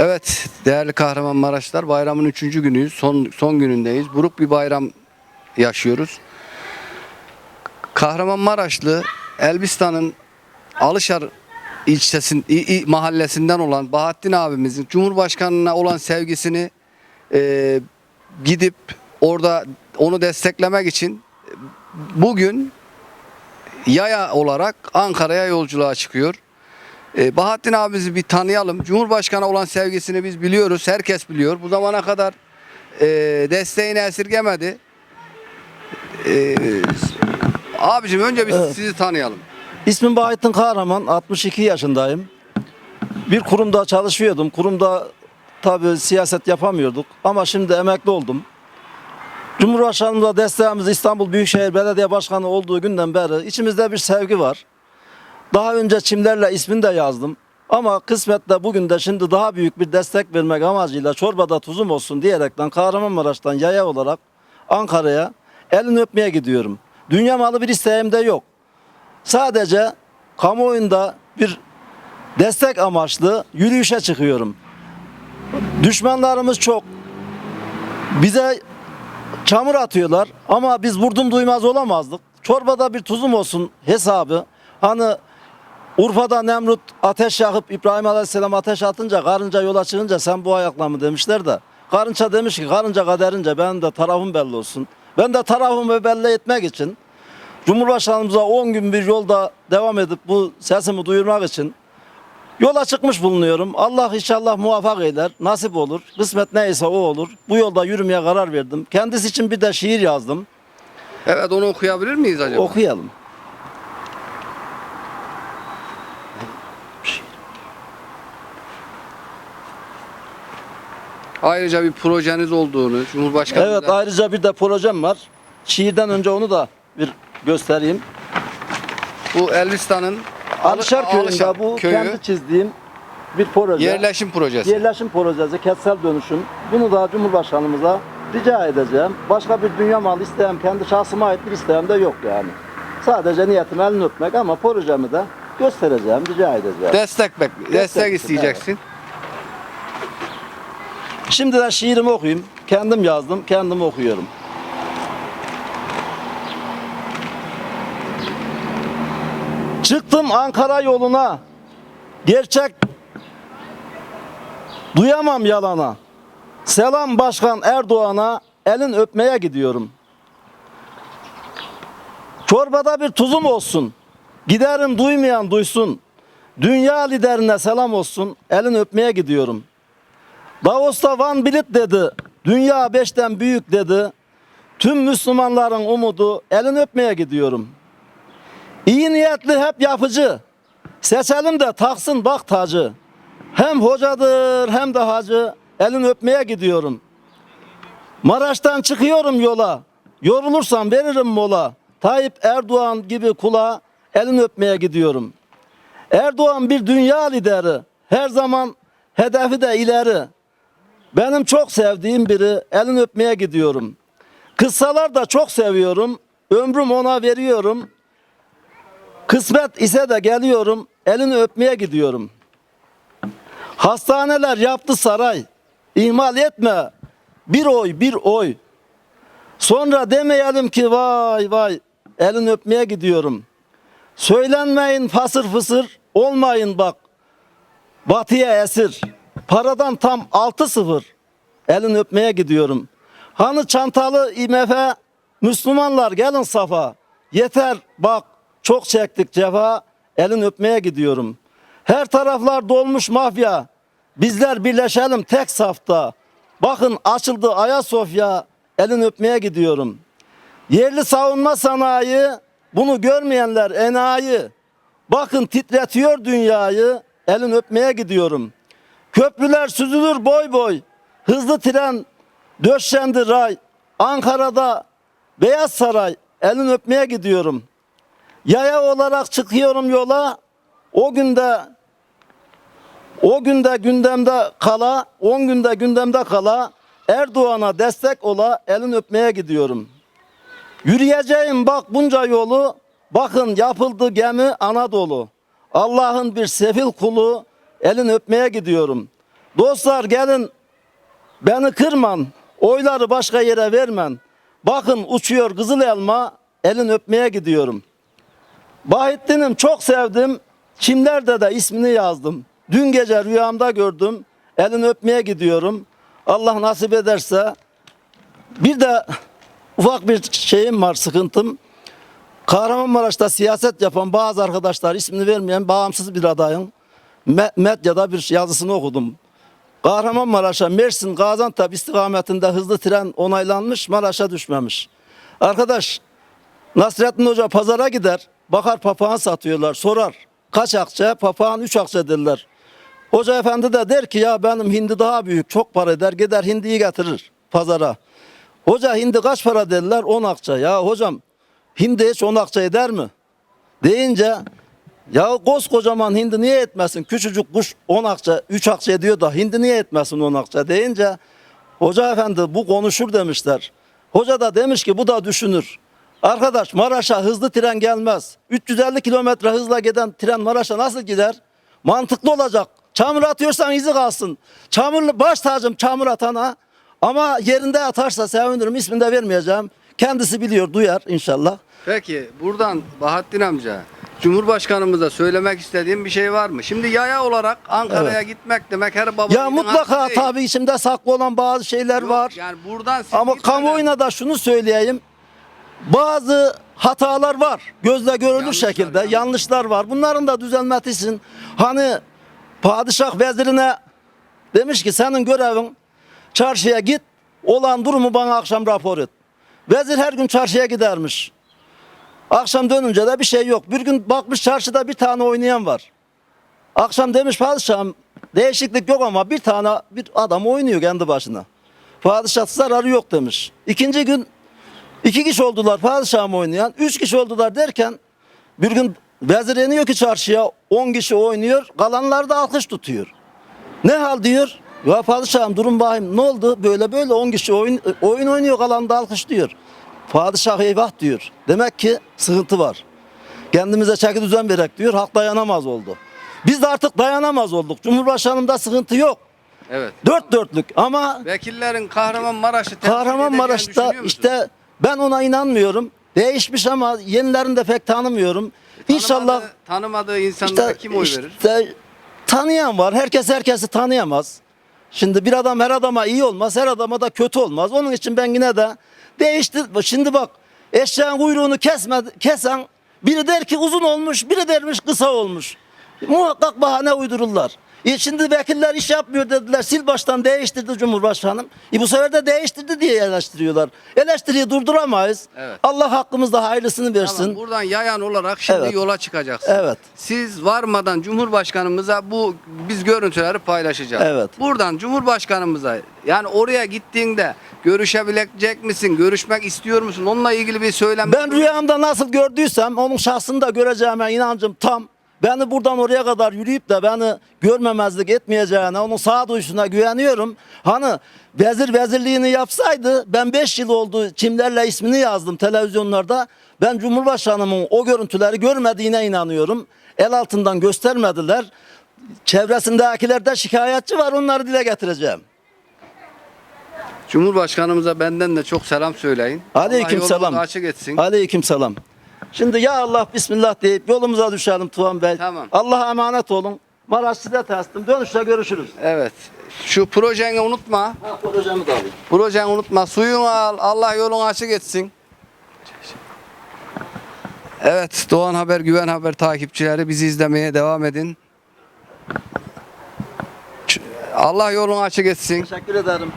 Evet değerli Kahramanmaraşlar bayramın üçüncü günüyüz. Son, son günündeyiz. Buruk bir bayram yaşıyoruz. Kahramanmaraşlı Elbistan'ın Alışar ilçesin, i- i- mahallesinden olan Bahattin abimizin Cumhurbaşkanına olan sevgisini e, gidip orada onu desteklemek için bugün yaya olarak Ankara'ya yolculuğa çıkıyor. Ee, Bahattin abimizi bir tanıyalım. Cumhurbaşkanı olan sevgisini biz biliyoruz. Herkes biliyor. Bu zamana kadar e, desteğini esirgemedi. Ee, abicim önce biz Evet. sizi tanıyalım. İsmim Bahattin Kahraman, 62 yaşındayım. Bir kurumda çalışıyordum. Kurumda tabii siyaset yapamıyorduk ama şimdi emekli oldum. Cumhurbaşkanımıza desteğimiz İstanbul Büyükşehir Belediye Başkanı olduğu günden beri içimizde bir sevgi var. Daha önce çimlerle ismini de yazdım. Ama kısmetle bugün de şimdi daha büyük bir destek vermek amacıyla çorbada tuzum olsun diyerekten Kahramanmaraş'tan yaya olarak Ankara'ya elini öpmeye gidiyorum. Dünya malı bir isteğim de yok. Sadece kamuoyunda bir destek amaçlı yürüyüşe çıkıyorum. Düşmanlarımız çok. Bize çamur atıyorlar ama biz vurdum duymaz olamazdık. Çorbada bir tuzum olsun hesabı. Hani Urfa'da Nemrut ateş yakıp İbrahim Aleyhisselam ateş atınca karınca yola çıkınca sen bu ayakla mı demişler de. Karınca demiş ki karınca kaderince benim de tarafım belli olsun. Ben de tarafımı belli etmek için Cumhurbaşkanımıza 10 gün bir yolda devam edip bu sesimi duyurmak için yola çıkmış bulunuyorum. Allah inşallah muvaffak eyler, nasip olur. Kısmet neyse o olur. Bu yolda yürümeye karar verdim. Kendisi için bir de şiir yazdım. Evet onu okuyabilir miyiz acaba? Okuyalım. Ayrıca bir projeniz olduğunu Cumhurbaşkanı Evet ayrıca bir de projem var. Şiirden önce onu da bir göstereyim. bu Elbistan'ın Alışar Alı- köyünde Alışar bu köyü kendi çizdiğim bir proje. yerleşim projesi. Yerleşim projesi, kentsel dönüşüm. Bunu da Cumhurbaşkanımıza rica edeceğim. Başka bir dünya malı isteğim, kendi şahsıma ait bir isteğim de yok yani. Sadece niyetim elini öpmek ama projemi de göstereceğim, rica edeceğim. Destek bek destek Destek, isteyeceksin. Şimdi de şiirimi okuyayım. Kendim yazdım, kendim okuyorum. Çıktım Ankara yoluna. Gerçek duyamam yalana. Selam Başkan Erdoğan'a elin öpmeye gidiyorum. Çorbada bir tuzum olsun. Giderim duymayan duysun. Dünya liderine selam olsun. Elin öpmeye gidiyorum. Davos'ta Van Bilit dedi. Dünya beşten büyük dedi. Tüm Müslümanların umudu elin öpmeye gidiyorum. İyi niyetli hep yapıcı. Seçelim de taksın bak tacı. Hem hocadır hem de hacı. Elin öpmeye gidiyorum. Maraş'tan çıkıyorum yola. Yorulursam veririm mola. Tayyip Erdoğan gibi kula elin öpmeye gidiyorum. Erdoğan bir dünya lideri. Her zaman hedefi de ileri. Benim çok sevdiğim biri elin öpmeye gidiyorum. Kıssalar da çok seviyorum. Ömrüm ona veriyorum. Kısmet ise de geliyorum. Elini öpmeye gidiyorum. Hastaneler yaptı saray. İhmal etme. Bir oy bir oy. Sonra demeyelim ki vay vay elini öpmeye gidiyorum. Söylenmeyin fasır fısır olmayın bak. Batıya esir. Paradan tam altı sıfır. Elin öpmeye gidiyorum. Hani çantalı IMF Müslümanlar gelin safa. Yeter bak çok çektik cefa. Elin öpmeye gidiyorum. Her taraflar dolmuş mafya. Bizler birleşelim tek safta. Bakın açıldı Ayasofya. Elin öpmeye gidiyorum. Yerli savunma sanayi bunu görmeyenler enayi. Bakın titretiyor dünyayı. Elin öpmeye gidiyorum. Köprüler süzülür boy boy. Hızlı tren döşendi ray. Ankara'da Beyaz Saray. Elin öpmeye gidiyorum. Yaya olarak çıkıyorum yola. O günde o günde gündemde kala, 10 günde gündemde kala Erdoğan'a destek ola elin öpmeye gidiyorum. Yürüyeceğim bak bunca yolu, bakın yapıldı gemi Anadolu. Allah'ın bir sefil kulu, elin öpmeye gidiyorum. Dostlar gelin beni kırman. Oyları başka yere vermen. Bakın uçuyor kızıl elma. Elin öpmeye gidiyorum. Bahittin'im çok sevdim. Çimlerde de ismini yazdım. Dün gece rüyamda gördüm. Elini öpmeye gidiyorum. Allah nasip ederse. Bir de ufak bir şeyim var, sıkıntım. Kahramanmaraş'ta siyaset yapan bazı arkadaşlar ismini vermeyen bağımsız bir adayın medyada bir yazısını okudum. Kahramanmaraş'a Mersin Gaziantep istikametinde hızlı tren onaylanmış Maraş'a düşmemiş. Arkadaş Nasrettin Hoca pazara gider bakar papağan satıyorlar sorar kaç akçe papağan 3 akçe derler. Hoca efendi de der ki ya benim hindi daha büyük çok para eder gider hindiyi getirir pazara. Hoca hindi kaç para derler 10 akçe ya hocam hindi hiç 10 akçe eder mi? Deyince ya koskocaman hindi niye etmesin? Küçücük kuş 10 akçe, 3 akçe ediyor da hindi niye etmesin 10 akçe deyince hoca efendi bu konuşur demişler. Hoca da demiş ki bu da düşünür. Arkadaş Maraş'a hızlı tren gelmez. 350 kilometre hızla giden tren Maraş'a nasıl gider? Mantıklı olacak. Çamur atıyorsan izi kalsın. Çamurlu baş tacım çamur atana ama yerinde atarsa sevinirim. İsmini de vermeyeceğim. Kendisi biliyor, duyar inşallah. Peki buradan Bahattin amca Cumhurbaşkanımıza söylemek istediğim bir şey var mı? Şimdi yaya olarak Ankara'ya gitmek demek her baba Ya mutlaka tabii içimde saklı olan bazı şeyler var. Yani buradan siz Ama gitmeden- kamuoyuna da şunu söyleyeyim. Bazı hatalar var. Gözle görülür Yanlışlar, şekilde yanlış. yanlışlar var. Bunların da düzelmesi için hani padişah vezirine demiş ki senin görevin çarşıya git olan durumu bana akşam rapor et. Vezir her gün çarşıya gidermiş. Akşam dönünce de bir şey yok. Bir gün bakmış çarşıda bir tane oynayan var. Akşam demiş padişahım değişiklik yok ama bir tane bir adam oynuyor kendi başına. Padişah zararı yok demiş. İkinci gün iki kişi oldular padişahım oynayan. Üç kişi oldular derken bir gün vezir iniyor ki çarşıya on kişi oynuyor. Kalanlar da alkış tutuyor. Ne hal diyor? Ya padişahım durun bakayım ne oldu? Böyle böyle 10 kişi oyun, oyun oynuyor kalan da alkışlıyor. Padişah eyvah diyor. Demek ki sıkıntı var. Kendimize çeki düzen verek diyor. Halk dayanamaz oldu. Biz de artık dayanamaz olduk. Cumhurbaşkanımda sıkıntı yok. Evet. Dört dörtlük ama Vekillerin Kahramanmaraş'ı Kahramanmaraş'ta işte ben ona inanmıyorum. Değişmiş ama yenilerini de pek tanımıyorum. İnşallah Tanımadığı- insanlara kim oy verir? işte tanıyan var. Herkes herkesi tanıyamaz. Şimdi bir adam her adama iyi olmaz, her adama da kötü olmaz. Onun için ben yine de değiştir. Şimdi bak eşeğin kuyruğunu kesme, kesen biri der ki uzun olmuş, biri dermiş kısa olmuş. Muhakkak bahane uydururlar. E şimdi vekiller iş yapmıyor dediler. Sil baştan değiştirdi Cumhurbaşkanım. E bu sefer de değiştirdi diye eleştiriyorlar. Eleştiriyi durduramayız. Evet. Allah hakkımızda hayırlısını versin. Tamam, buradan yayan olarak şimdi Evet. yola çıkacaksın. Evet. Siz varmadan Cumhurbaşkanımıza bu biz görüntüleri paylaşacağız. Evet. Buradan Cumhurbaşkanımıza yani oraya gittiğinde görüşebilecek misin? Görüşmek istiyor musun? Onunla ilgili bir söylem. Ben rüyamda nasıl gördüysem onun şahsını da göreceğime inancım tam. Beni buradan oraya kadar yürüyüp de beni görmemezlik etmeyeceğine, onun sağduyusuna güveniyorum. Hani vezir vezirliğini yapsaydı ben 5 yıl oldu çimlerle ismini yazdım televizyonlarda. Ben Cumhurbaşkanımın o görüntüleri görmediğine inanıyorum. El altından göstermediler. Çevresindekiler de şikayetçi var onları dile getireceğim. Cumhurbaşkanımıza benden de çok selam söyleyin. Aleyküm Allah selam. açık etsin. Aleyküm selam. Şimdi ya Allah bismillah deyip yolumuza düşelim Tuğan Bey. Tamam. Allah'a emanet olun. Maraş size teslim. Dönüşte görüşürüz. Evet. Şu projeni unutma. Ha, projemi de alayım. Projeni unutma. Suyunu al. Allah yolunu açık etsin. Evet. Doğan Haber, Güven Haber takipçileri bizi izlemeye devam edin. Allah yolunu açık etsin. Teşekkür ederim.